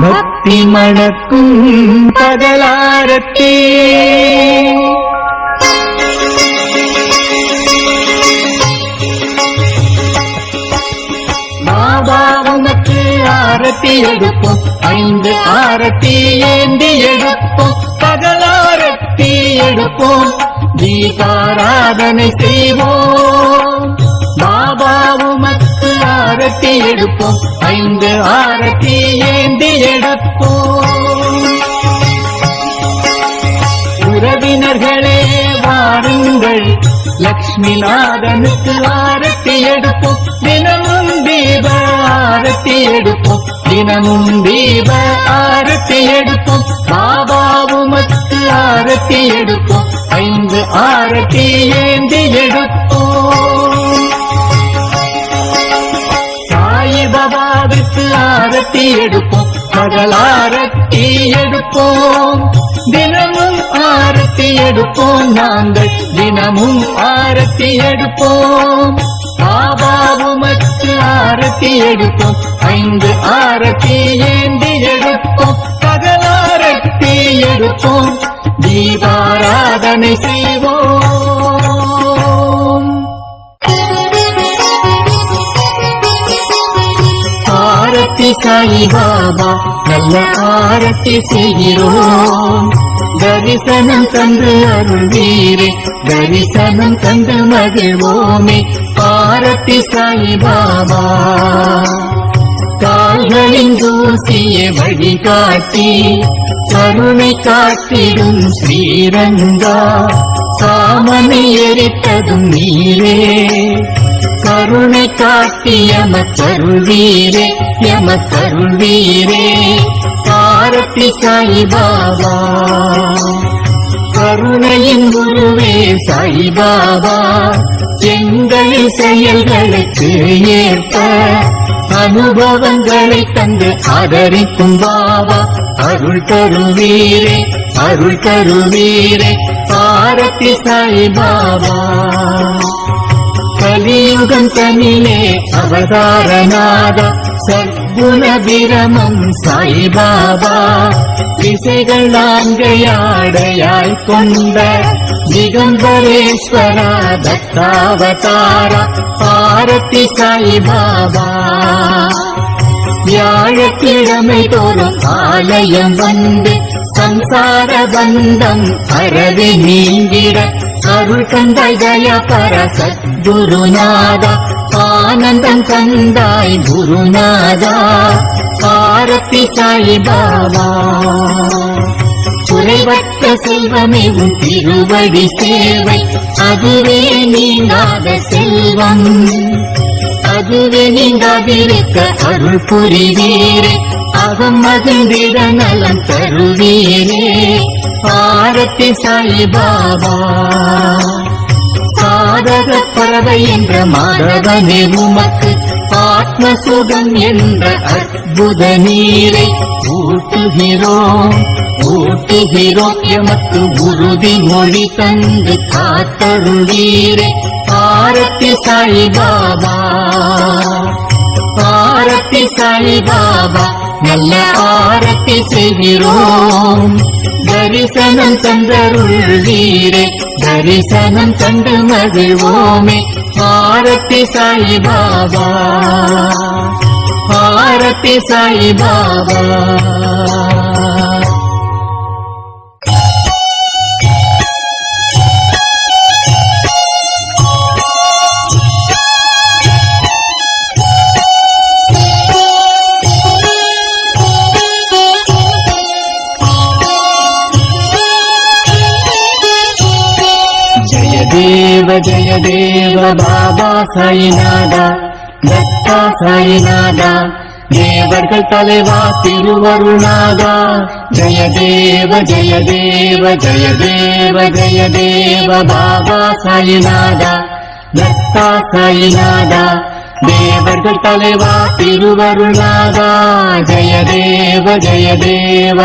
பக்தி மணக்கும் பகலாரத்தே. பாபா ஆரத்தி எடுப்போம். ஐந்து ஆரத்தி ஏந்தி எடுப்போம். பகலாரத்தி எடுப்போம். தீபாராதனை செய்வோம். பாபாவுமக்கு ஆரத்தி எடுப்போம். ஐந்து ஆரத்தி ஏந்தி எடுப்போம். உறவினர்களே வாருங்கள். லக்ஷ்மி நாதனுக்கு ஆரத்தி எடுப்போம். தினமும் தீப ஆரத்தி எடுப்போம். தினமும் தீப ஆரத்தி எடுப்போம். பாபாவுமத்து ஆரத்தி எடுப்போம். ஐந்து ஆரத்தி ஏந்தி எடுப்போம். ஆரத்தி எடுப்போம். பகல் ஆரத்தி எடுப்போம். தினமும் ஆரத்தி எடுப்போம் நாங்கள். தினமும் ஆரத்தி எடுப்போம். பாபாவுமக்கு ஆரத்தி எடுப்போம். ஐந்து ஆரத்தி ஏந்தி எடுப்போம். பகல் ஆரத்தி எடுப்போம். தீபாராதனை செய்வோம். சாயிபாபா நல்ல ஆரத்தி செய்கிறோம். தரிசனம் தந்து அருள்வீரே தரிசனம் தந்து மகிழ்வோமே. ஆரத்தி சாயிபாபா. கால்களின் தூசிய வழிகாட்டி கருணை காட்டிடும் ஸ்ரீரங்கா. காமனை எரித்ததும் நீரே. கருணை காட்டி எமக்கருள்வீரே எமக்கருள்வீரே ஆரத்தி சாய் பாபா. கருணையின் குருவே சாய்பாபா எங்கள் செயல்களுக்கு ஏற்ப அனுபவங்களை தந்து ஆதரிக்கும் பாபா. அருள் தருவீரே அருள் தருவீரே. ஆரத்தி சாய்பாபா கலியுகம் தமிழே அவதாரநாத சத்குண விரமம் சாய்பாபா. திசைகள் நான்கையாடையாய் கொண்ட திகம்பரேஸ்வரா தத்தாவதாரா பாரதி சாய்பாபா. வியாழக்கிழமை தோறும் ஆலயம் வந்து சம்சார பந்தம் அறவி நீங்கிட அருள் கந்தாய் தயா பர சத்குருநாதா ஆனந்தம் தந்தாய் குருநாதா பாரத்தி சாய் பாபா குறைவற்ற செல்வமே உன் திருவடி சேவை அதுவே நீங்காத செல்வம் அதுவே நீங்காதிருக்க அருள் புரிவீரே அகம் மகிழ்ந்திட நலம் தருவீரே. பாரத்தி சாய் பாபா சாதக பறவை என்ற மாதவனே உமக்கு ஆத்ம சுகம் என்ற அற்புத நீரை ஊட்டுகிறோம். ஊட்டுகிறோம் எமக்கு உறுதி மொழி தந்து காத்தருளீரே. ஆரத்தி சாய் பாபா ஆரத்தி சாலிபாபா நல்ல ஆரத்தி செய்கிறோம். தரிசனம் தந்தருள்வீரே தரிசனம் தந்து மகிழ்வோமே. ஆரத்தி சாலிபாபா ஆரத்தி சாலிபாபா தேவ ஜய தேவ பாபா சாயிநாதா தத்தா சாயிநாதா தேவர்கள் தலைவா திருவருணாதா ஜய தேவ ஜய தேவ ஜய தேவ ஜய தேவ பாபா சாயிநாதா தத்தா சாயிநாதா தேவர்கள் தலைவா திருவருணாதா ஜய தேவ ஜய தேவ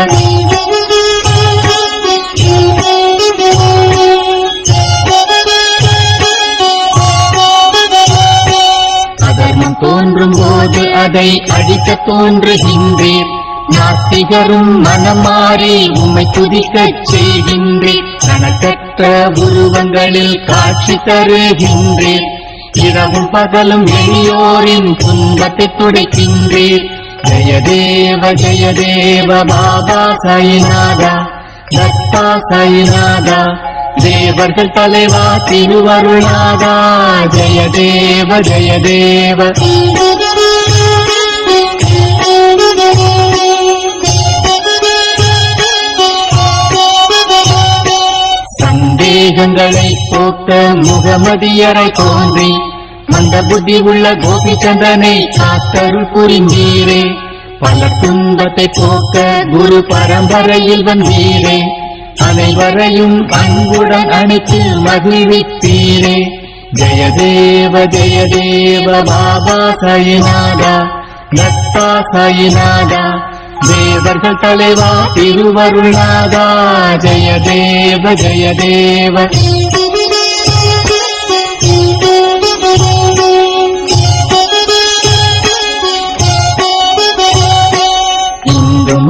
தோன்றும் போது அதை அழிக்க தோன்றுகின்றேன். நாத்திகரும் மனமாறி மாறி உம்மை துதிக்கச் செய்கின்றேன். கணக்கற்ற உருவங்களில் காட்சி தருகின்றேன். இரவும் பகலும் எளியோரின் துன்பத்தை துடைக்கின்றேன். ஜெயதேவ ஜெயதேவ பாபா சாயிநாதா தத்தா சாயிநாதா தேவர்கள் தலைவா திருவருளாதா ஜெய தேவ ஜெய தேவ. சந்தேகங்களை போக்க முகமதியரை தோன்றி மந்த புத்தி உள்ள கோபிச்சந்திரனை காத்தருள் புரிந்தீரே. பல துன்பத்தை போக்க குரு பரம்பரையில் வந்தீரே. அனைவரையும் அன்புடன் அணைத்து மகிழ்வித்தீரே ஜய தேவ ஜய தேவ பாபா சயநாதா நத்தா சயநாதா. தேவர்கள் தலைவா திருவருளாதா. ஜய தேவ.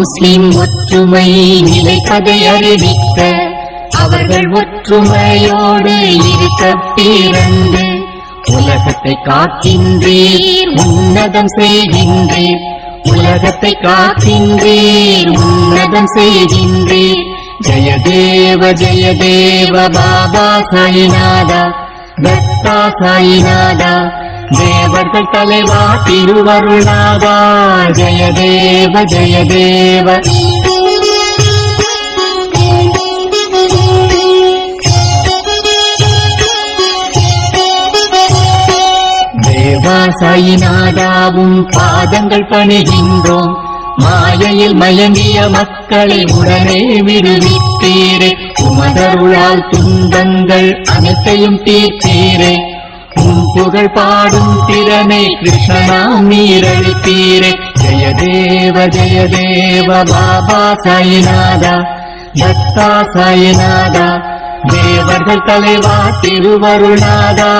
முஸ்லிம் ஒற்றுமை நிலை கதை அறிவிக்க அவர்கள் ஒற்றுமையோடு இருக்க பிறந்து உலகத்தை காக்கின்றீர் உன்னதம் செய்கின்றீர். உலகத்தை காக்கின்றீர் உன்னதம் செய்கின்றீர். ஜெயதேவ ஜெயதேவ பாபா சாயிநாதா தத்தா சாயிநாதா. தேவர்கள் தலைவா திருவருணாவா ஜெய தேவ ஜெய தேவ. சாயிநாதாவும் பாதங்கள் பணிகின்றோம். மாயையில் மயங்கிய மக்களை உடனே விடுவித்தீரே. உமதருளால் துன்பங்கள் அனைத்தையும் தீர்த்தீரே. புகழ் பாடும் திறனை கிருஷ்ணனாம் நீரழித்தீரே ஜய தேவ ஜய தேவ பாபா சாயிநாதா பக்தா சாயிநாதா. தேவர்கள் தலைவா திருவருணாதா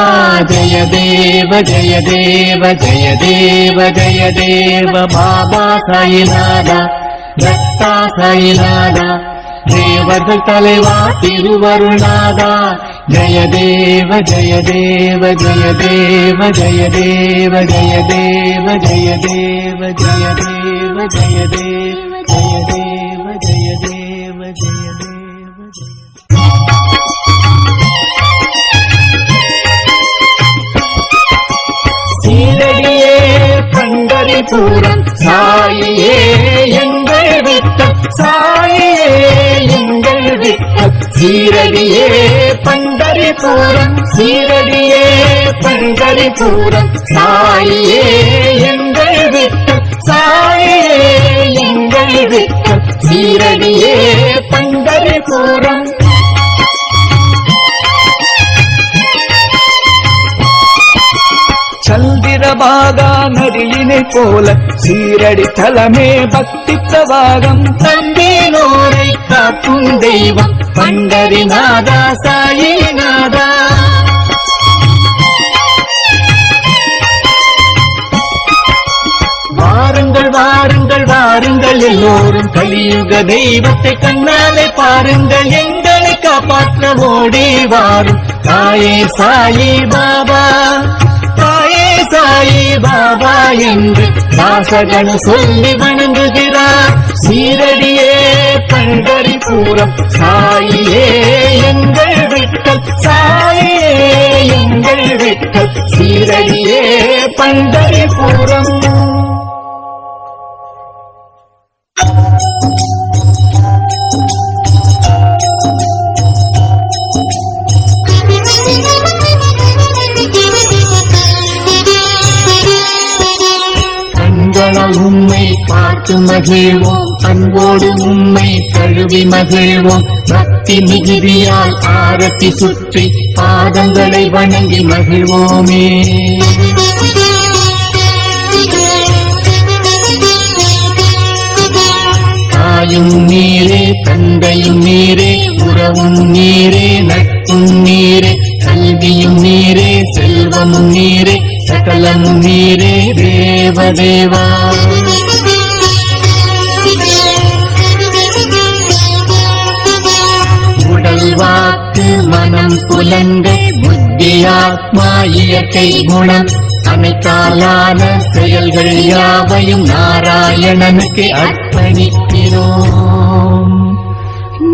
ஜய தேவ ஜய தேவ ஜய தேவ ஜய தேவ பாபா சாயிநாதா பக்தா சாயிநாதா. தேவர்கள் தலைவா திருவருணாதா திருவருளாதா ஜெயதேவ ஜெயதேவ ஜெயதேவ ஜெயதேவ ஜெயதேவ ஜெயதேவ ஜெயதேவ ஜெயதேவ ஜெயதேவ ஜெயதேவ ஜெயதேவ ஜெய சீரடியே பண்டரிபுரம் சாயியே எங்கள் விட்டம் சாயியே. சீரடியே பண்டரிபுரம் சீரடியே பண்டரிபுரம் சாயியே எங்கள் விட்டம் சாயியே எங்கள் விட்டம் சீரடியே பண்டரிபுரம் சந்திரபாகா நதியினை போல சீரடி தலமே பக்தி பிரவாகம் தந்தேனோரை காக்கும் தெய்வம் பண்டரிநாதா சாயிநாதா வாருங்கள் வாருங்கள் வாருங்கள் எல்லோரும் கலியுக தெய்வத்தை கண்ணாலே பாருங்கள் எங்களை காப்பாற்ற ஓடி வாரும். தாயே சாயி பாபா. சாயி பாபா என்று வாசகனு சொல்லி வணங்குகிறார். சீரடியே பண்டரிபுரம் சாயியே எங்கள் விட்டல் சாயியே எங்கள் விட்டல் சீரடியே பண்டரிபுரம் பார்த்து மகிழ்வோம். அன்போடு உம்மை தழுவி மகிழ்வோம். பக்தி மிகுதியால் ஆரத்தி சுற்றி பாதங்களை வணங்கி மகிழ்வோமே. தாயும் நீரே தந்தையும் நீரே உறவும் நீரே நட்பும் நீரே கல்வியும் நீரே செல்வமும் நீரே சகலமும் நீரே தேவதேவா மனம் புலன்கள் புத்தியாத்மா இயற்கை குணம். அனைத்தாலான செயல்கள் யாவையும் நாராயணனுக்கு அர்ப்பணிக்கிறோம்.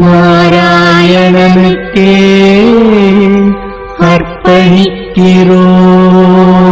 நாராயணனுக்கே அர்ப்பணிக்கிறோம்.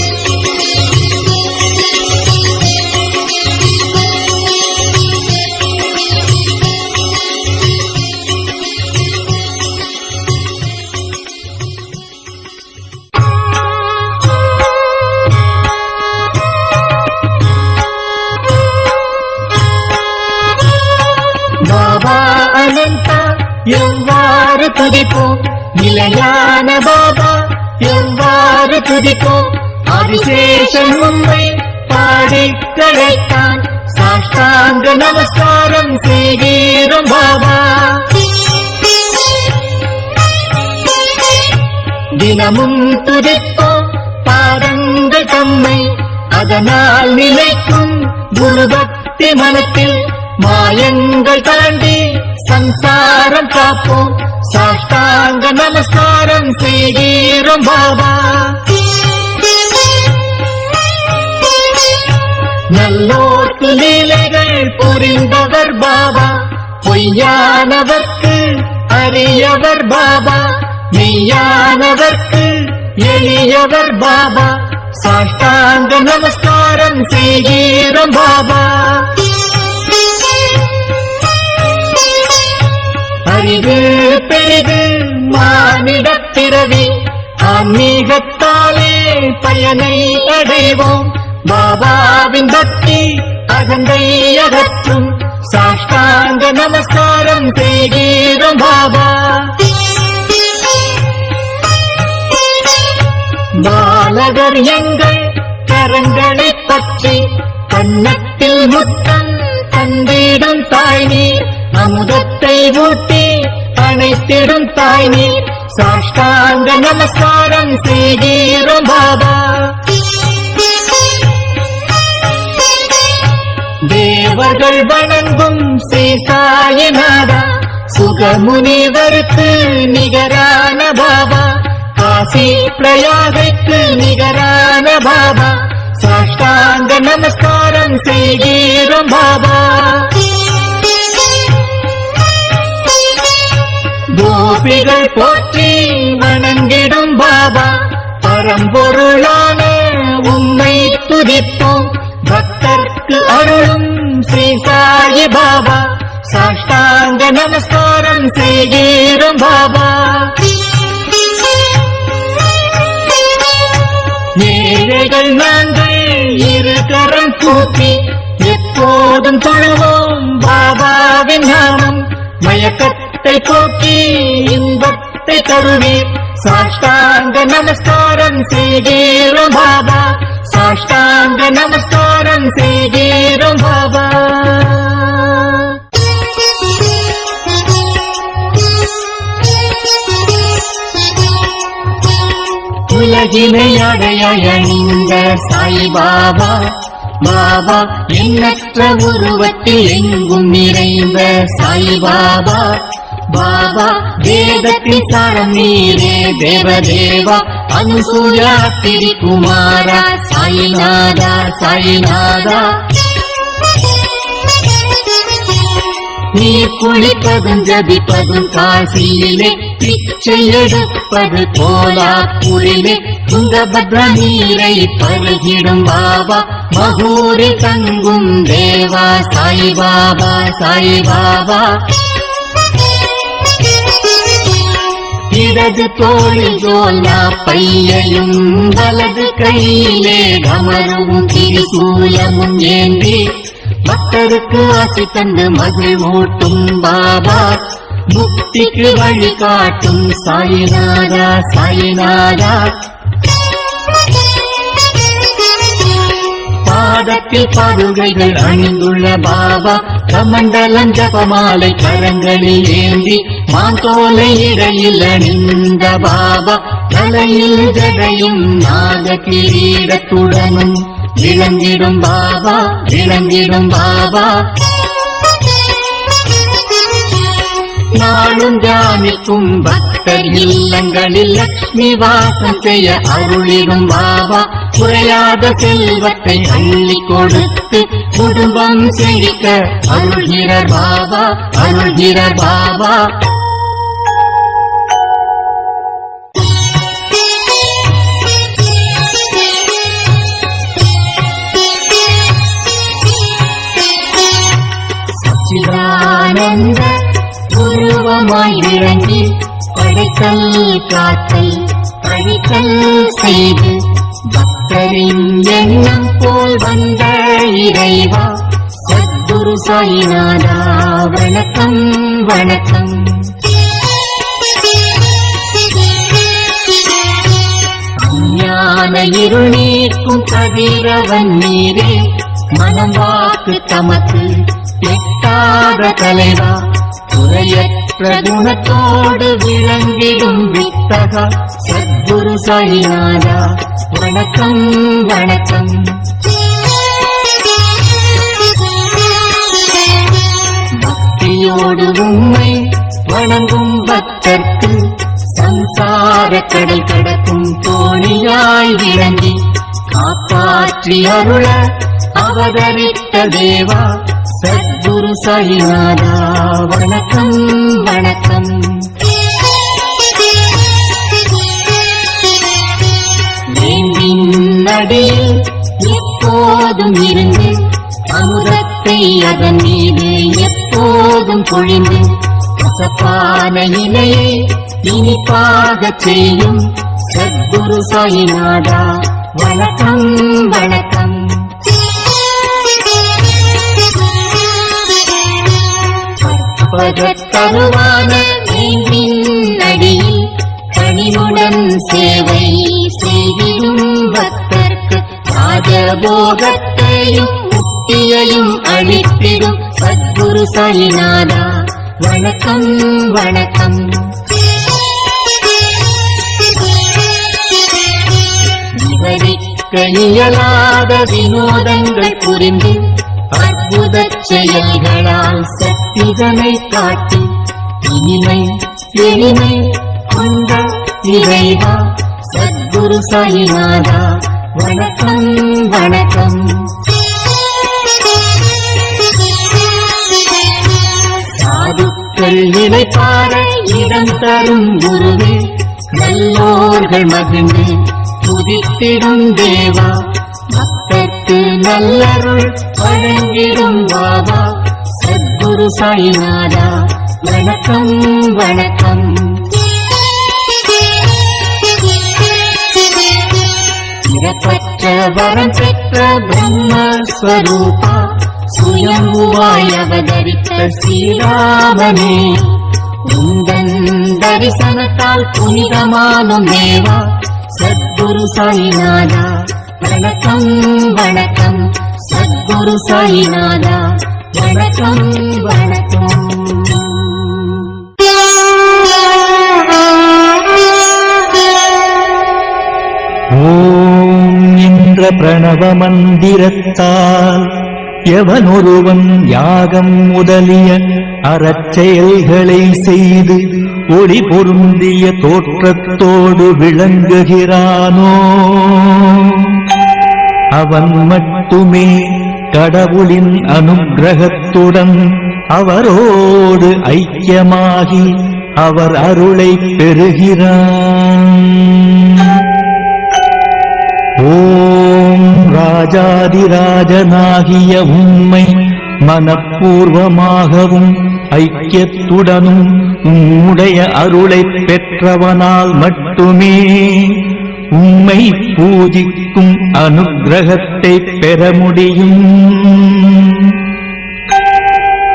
துதிப்போம். நிலையான பாபா எவ்வாறு துதிப்போம்? அவிசேஷன் உண்மை பாடி கழைத்தான் சாஷ்டாங்க நமஸ்காரம் செய்கிறோம் பாபா. தினமும் துதிப்போம். பாதங்கள் தம்மை அதனால் நிலைக்கும். குருபக்தி மனத்தில் மாயங்கள் தாண்டி சம்சாரம் காப்போம். சாஷ்டாங்க நமஸ்காரம் செய்கிறோம் பாபா. நல்லோர்க்கு லீலைகள் புரிந்தவர் பாபா. பொய்யானவர்க்கு அறியவர் பாபா. மெய்யானவர்க்கு எளியவர் பாபா. சாஷ்டாங்க நமஸ்காரம் செய்கிறோம் பாபா. அறிவு பெரிது மானிடப் பிறவி. ஆன்மீகத்தாலே பயனை அடைவோம். பாபாவின் பக்தி அகந்தை அகற்றும். சாஷ்டாங்க நமஸ்காரம் செய்கிறோம் பாபா. பாலகர் எங்கள் கரங்களை பற்றி கன்னத்தில் முத்தம் தந்திடும் தாய் நீர் அமுதத்தை ஊட்டி அனைத்திடும் தாய் நீர் சாஷ்டாங்க நமஸ்காரம் செய்கிறோம் பாபா. தேவர்கள் வணங்கும் சேசாயநாதா சுகமுனிவருக்கு நிகரான பாபா. காசி பிரயாகைக்கு நிகரான பாபா. சாஷ்டாங்க நமஸ்காரம் செய்கிறோம் பாபா. பாபிகள் போற்றி வணங்கிடும் பாபா. பரம்பொருளான உம்மை துதிப்போம். பக்தர்க்கு அருளும் ஸ்ரீ சாயி பாபா. சாஷ்டாங்க நமஸ்காரம் செய்கிறோம் பாபா. ஏழைகள் நாங்கள் இரு கரம் கூப்பி எப்போதும் தொழுவோம் பாபாவின் நாம மயக்கத்தை போக்கி இன்பத்தை தருவீர் சாஷ்டாங்க நமஸ்காரம் செய்கிறோம் பாபா. சாஷ்டாங்க நமஸ்காரம் செய்கிறோம் பாபா. உலகினை அடைய அணிந்த சாய் பாபா. பாபா எண்ணற்ற உருவத்தில் எங்கும் நிறைந்த சாய் பாபா. பாபா வேதத்தின் சாரம் நீரே தேவதேவா அனுசூயா திரிகுமாரா சாயிநாதா சாயிநாதா. நீர் குளிப்பதும் ஜபிப்பதும் காசியிலே பிச்சை எடுப்பது போலா புரிலே துங்கபத்ர நீரை பருகிடும் பாபா மகூரி தங்கும் தேவா சாய் பாபா சாய் பாபா இடது தோளில் பையையும் வலது கையிலே கமரும் திரிசூலமும் ஏந்தி. பக்தருக்கு ஆசை தந்து மகிழ்வூட்டும் பாபா. முக்திக்கு வழி காட்டும் சாயிநாதா சாயிநாதா. பாதத்தில் பாதுகைகள் அணிந்துள்ள பாபா. கமண்டலம் ஜபமாலை கரங்களில் ஏந்தி. மாந்தோலை இடையில் அணிந்த பாபா தலையில் ஜடையும் நாக கிரீடத்துடனும் இழந்திடும் பாபா இழந்திடும் பாபா. நாளும் தியானிக்கும் பக்தர் இல்லங்களில் லக்ஷ்மி வாசம் செய்ய அருளிடும் பாபா. குறையாத செல்வத்தை அள்ளி கொடுத்து குடும்பம் செழிக்க அருள்கிற பாபா அருள்கிற பாபா. சச்சிதானந்த உருவமாய் விளங்கி படைத்தல் காத்தல் பழித்தல் செய்து பக்தரின் எண்ணம் போல் வந்த இறைவா சத்குரு சாயிநாதா வணக்கம் வணக்கம். அஞ்ஞான இருள் நீக்கும் கதிரவன் நீரே மனம் வாக்கு தமக்கு எட்டாத தலைவா குறையற்ற குணத்தோடு விளங்கிடும் வித்தகா சத்குரு சாயிநாதா வணக்கம் வணக்கம். பக்தியோடு உண்மை வணங்கும் பக்தர்க்கு சம்சார கடல் கடக்கும் தோணியாய் விளங்கி காப்பாற்றி அருள அவதரித்த தேவா சத்குரு சாயிநாதா வணக்கம் வணக்கம். வேண்டின் நடியில் எப்போதும் இருந்து அமுதத்தை அதன் மீது எப்போதும் பொழிந்து கசப்பான இலையை இனிப்பாக செய்யும் சத்குரு சாயிநாதா வணக்கம் வணக்கம். பகத்தருவான அடியில் பணிவுடன் சேவை செய்திடும் பக்தர்க்கு ராஜபோகத்தையும் முக்தியையும் அளித்திடும் சத்குரு சாயிநாதா வணக்கம் வணக்கம். விவரிக்க இயலாத வினோதங்கள் புரிந்து அற்புத செயல்களால் சக்திதனை காட்டி இனிமை எளிமை கொண்ட இறைவா சத்குரு சாயிநாதா வணக்கம் வணக்கம். சாதுக்கள் நினைப்பார இடம் தரும் குருவே நல்லோர்கள் மகிழ்ந்து துதித்திடும் தேவா பக்தர்க்கு நல்லருள் வழங்கிடும் பாபா. சத்குரு சாய்நாதா வணக்கம் வணக்கம். பிறப்பற்ற வரம் பெற்ற பிரம்மஸ்வரூபா சுயம்புவாய் அவதரித்த ஸ்ரீராமனே. உந்தன் தரிசனத்தால் புனிதமானும் தேவா சத்குரு சாய்நாதா. வணக்கம் வணக்கம். சத்குரு சாயிநாதா. வணக்கம் வணக்கம் ஓம் என்ற பிரணவ மந்திரத்தால் எவனொருவன் யாகம் முதலிய அறச்செயல்களை செய்து ஒளி பொருந்திய தோற்றத்தோடு விளங்குகிறானோ? அவன் மட்டுமே கடவுளின் அனுக்கிரகத்துடன் அவரோடு ஐக்கியமாகி அவர் அருளை பெறுகிறான். ஓம் ராஜாதிராஜனாகிய உண்மை மனப்பூர்வமாகவும் ஐக்கியத்துடனும் உம்முடைய அருளைப் பெற்றவனால் மட்டுமே உம்மை பூஜிக்கும் அனுகிரகத்தை பெற முடியும்.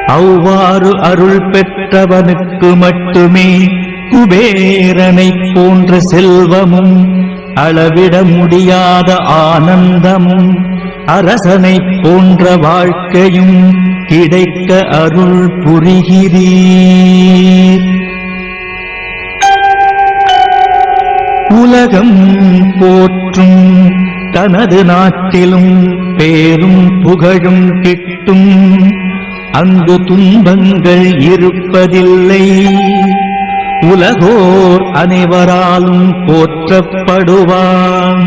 அவ்வாறு அருள் பெற்றவனுக்கு மட்டுமே குபேரனை போன்ற செல்வமும் அளவிட முடியாத ஆனந்தமும் அரசனைப் போன்ற வாழ்க்கையும் கிடைக்க அருள் புரிகிறீர். உலகம் போற்றும். தனது நாட்டிலும் பேரும் புகழும் கிட்டும். அங்கு துன்பங்கள் இருப்பதில்லை. உலகோர் அனைவராலும் போற்றப்படுவான்.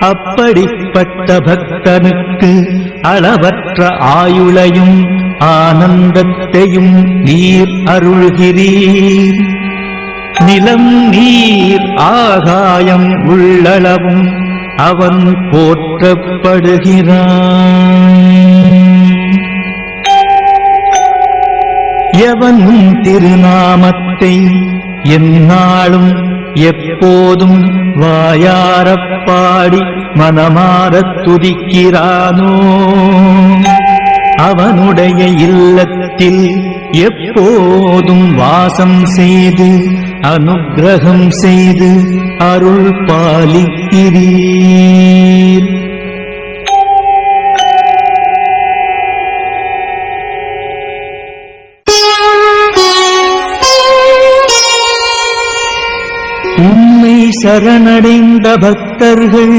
அப்படிப்பட்ட பக்தனுக்கு அளவற்ற ஆயுளையும் ஆனந்தத்தையும் நீர் அருள்கிறீர். நிலம் நீர் ஆகாயம் உள்ளளவும் அவன் போற்றப்படுகிறான். எவன் திருநாமத்தை எந்நாளும் எப்போதும் வாயாரப்பாடி மனமாறத் துதிக்கிறானோ? அவனுடைய இல்லத்தில் எப்போதும் வாசம் செய்து அனுக்கிரகம் செய்து அருள் பாலிக்கிறீர். உண்மை சரணடைந்த பக்தர்கள்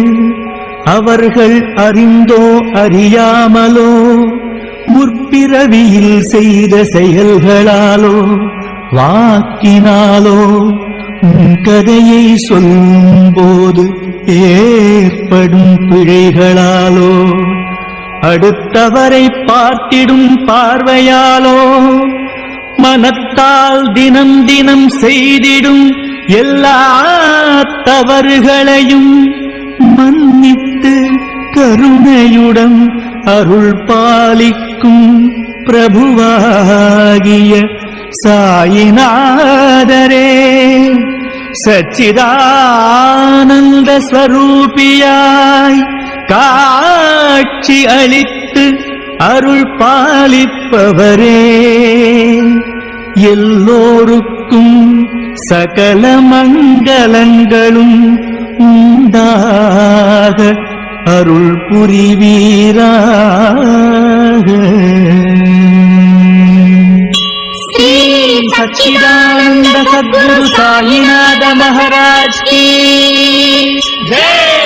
அவர்கள் அறிந்தோ அறியாமலோ முற்பிறவியில் செய்த செயல்களாலோ வாக்கினாலோ உன் கதையை சொல்லும்போது ஏற்படும் பிழைகளாலோ அடுத்தவரை பார்த்திடும் பார்வையாலோ மனத்தால் தினம் தினம் செய்திடும் எல்லா தவறுகளையும் மன்னித்து கருணையுடன் அருள் பாலிக்கும் பிரபுவாகிய சாயிநாதரே சச்சிதானந்த ஸ்வரூபியாய் காட்சி அளித்து அருள் பாலிப்பவரே. எல்லோருக்கும் சகல மங்களங்களும் உண்டாக அருள் புரிவீராக. सच्चिदानन्द सद्गुरु साईनाथ महाराज की जय